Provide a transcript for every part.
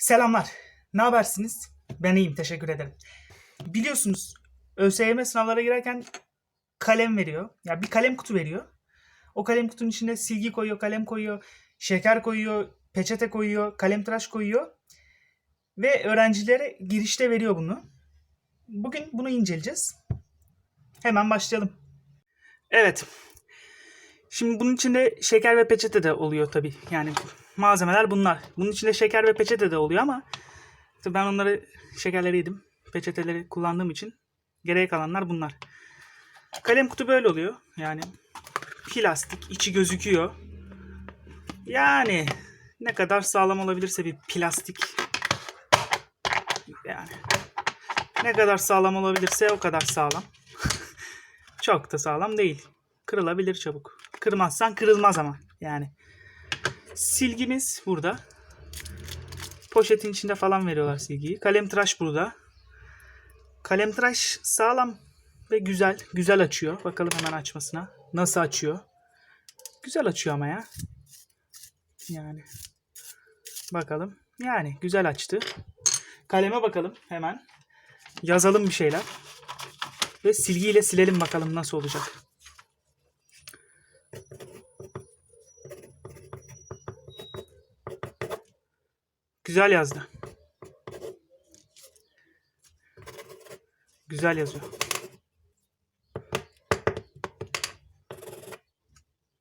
Selamlar. Ne habersiniz? Ben iyiyim, teşekkür ederim. Biliyorsunuz ÖSYM sınavlara girerken kalem veriyor. Ya bir kalem kutu veriyor. O kalem kutunun içine silgi koyuyor, kalem koyuyor, şeker koyuyor, peçete koyuyor, kalem tıraş koyuyor. Ve öğrencilere girişte veriyor bunu. Bugün bunu inceleyeceğiz. Hemen başlayalım. Evet. Şimdi bunun içinde şeker ve peçete de oluyor tabii. Yani malzemeler bunlar. Bunun içinde şeker ve peçete de oluyor ama tabii ben onları şekerleri yedim. Peçeteleri kullandığım için geriye kalanlar bunlar. Kalem kutu böyle oluyor. Yani plastik içi gözüküyor. Yani ne kadar sağlam olabilirse bir plastik. Yani ne kadar sağlam olabilirse o kadar sağlam. Çok da sağlam değil. Kırılabilir çabuk. Kırmazsan kırılmaz ama yani. Silgimiz burada. Poşetin içinde falan veriyorlar silgiyi. Kalem tıraş burada. Kalem tıraş sağlam ve güzel. Güzel açıyor. Bakalım hemen açmasına. Nasıl açıyor? Güzel açıyor ama ya. Yani. Bakalım. Yani güzel açtı. Kaleme bakalım hemen. Yazalım bir şeyler. Ve silgiyle silelim bakalım nasıl olacak. Güzel yazdı. Güzel yazıyor.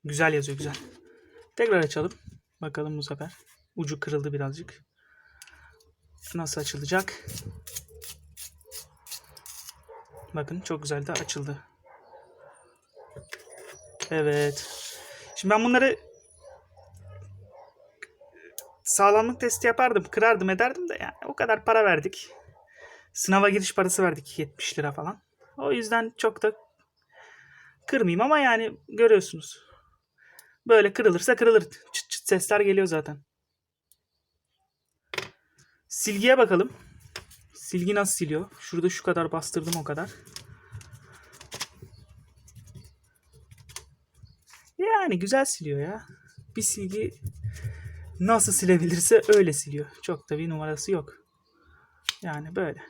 Güzel yazıyor güzel. Tekrar açalım. Bakalım bu sefer. Ucu kırıldı birazcık. Nasıl açılacak? Bakın çok güzel de açıldı. Evet. Şimdi ben bunları sağlamlık testi yapardım. Kırardım ederdim de yani o kadar para verdik. Sınava giriş parası verdik 70 lira falan. O yüzden çok da kırmayayım ama yani görüyorsunuz. Böyle kırılırsa kırılır. Çıt çıt sesler geliyor zaten. Silgiye bakalım. Silgi nasıl siliyor? Şurada şu kadar bastırdım o kadar. Yani güzel siliyor ya. Bir silgi nasıl silebilirse öyle siliyor. Çok da bir numarası yok. Yani böyle.